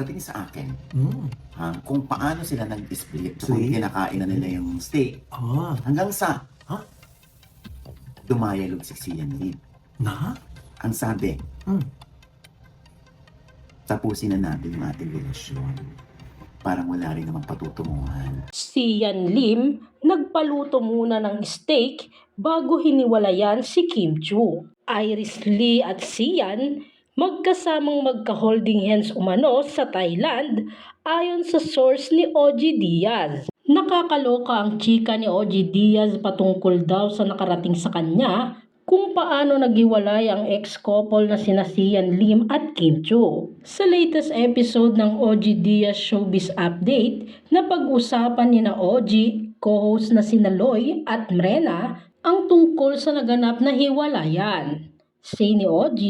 nakarating sa akin Mm. ha, kung paano sila nag-split kung Split? kinakain na nila yung steak. Ah, Hanggang sa Ha? dumayalog si Sian Lee. na? Ang sabi, Mm. tapusin na natin yung ating relasyon. Parang wala rin namang patutunguhan. Si Yan Lim nagpaluto muna ng steak bago hiniwalayan si Kim Chu. Iris Lee at Sian magkasamang magka-holding hands umano sa Thailand ayon sa source ni Oji Diaz. Nakakaloka ang chika ni Oji Diaz patungkol daw sa nakarating sa kanya kung paano naghiwalay ang ex-couple na sina Sian Lim at Kim Chu. Sa latest episode ng OG Diaz Showbiz Update, napag-usapan ni na OG, co-host na sina Loy at Mrena, ang tungkol sa naganap na hiwalayan. Say ni OG,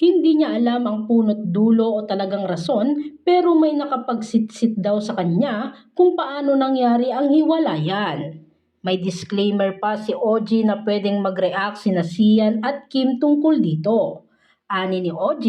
hindi niya alam ang punot dulo o talagang rason pero may nakapagsitsit daw sa kanya kung paano nangyari ang hiwalayan. May disclaimer pa si OG na pwedeng mag-react sina Sian at Kim tungkol dito. Ani ni OG,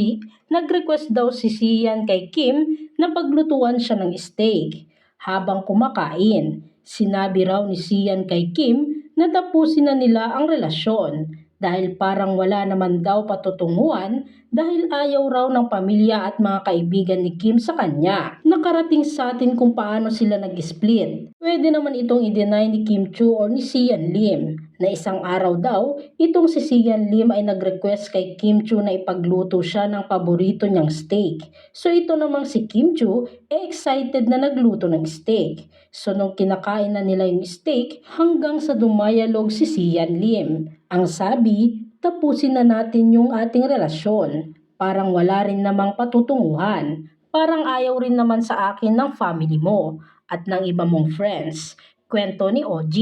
nag-request daw si Sian kay Kim na paglutuan siya ng steak. Habang kumakain, sinabi raw ni Sian kay Kim na tapusin na nila ang relasyon dahil parang wala naman daw patutunguhan dahil ayaw raw ng pamilya at mga kaibigan ni Kim sa kanya. Nakarating sa atin kung paano sila nag-split. Pwede naman itong i-deny ni Kim Chu or ni Sian Lim na isang araw daw, itong si Sian Lim ay nag-request kay Kim Chu na ipagluto siya ng paborito niyang steak. So ito namang si Kim Chu, eh excited na nagluto ng steak. So nung kinakain na nila yung steak, hanggang sa dumayalog si Sian Lim. Ang sabi, tapusin na natin yung ating relasyon. Parang wala rin namang patutunguhan. Parang ayaw rin naman sa akin ng family mo at ng iba mong friends. Kwento ni OG.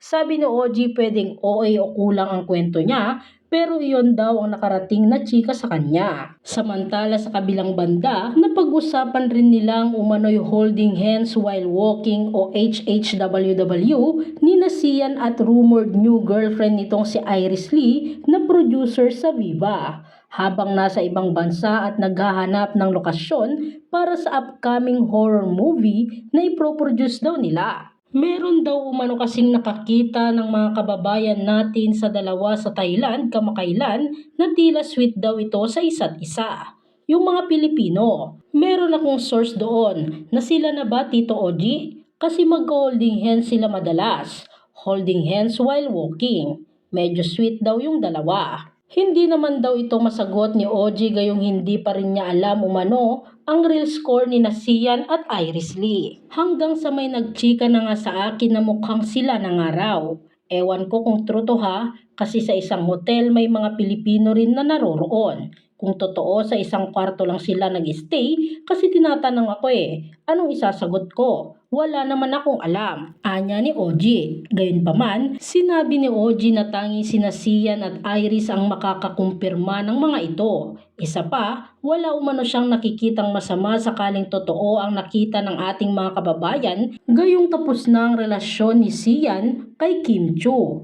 Sabi ni OG pwedeng OA o kulang ang kwento niya pero iyon daw ang nakarating na chika sa kanya. Samantala sa kabilang banda, napag-usapan rin nilang umano'y holding hands while walking o HHWW ni Nasian at rumored new girlfriend nitong si Iris Lee na producer sa Viva habang nasa ibang bansa at naghahanap ng lokasyon para sa upcoming horror movie na iproproduce daw nila. Meron daw umano kasing nakakita ng mga kababayan natin sa dalawa sa Thailand kamakailan na tila sweet daw ito sa isa't isa. Yung mga Pilipino, meron akong source doon na sila na ba Tito Oji? Kasi mag-holding hands sila madalas. Holding hands while walking. Medyo sweet daw yung dalawa. Hindi naman daw ito masagot ni Oji gayong hindi pa rin niya alam umano ang real score ni Nasian at Iris Lee. Hanggang sa may nagchika na nga sa akin na mukhang sila na nga raw. Ewan ko kung true to ha, kasi sa isang hotel may mga Pilipino rin na naroroon. Kung totoo sa isang kwarto lang sila nag-stay, kasi tinatanong ako eh, anong isasagot ko? Wala naman akong alam. Anya ni Oji. Gayunpaman, sinabi ni Oji na tanging sina Sian at Iris ang makakakumpirma ng mga ito. Isa pa, wala umano siyang nakikitang masama sakaling totoo ang nakita ng ating mga kababayan, gayong tapos na ang relasyon ni Sian kay Kim Chu.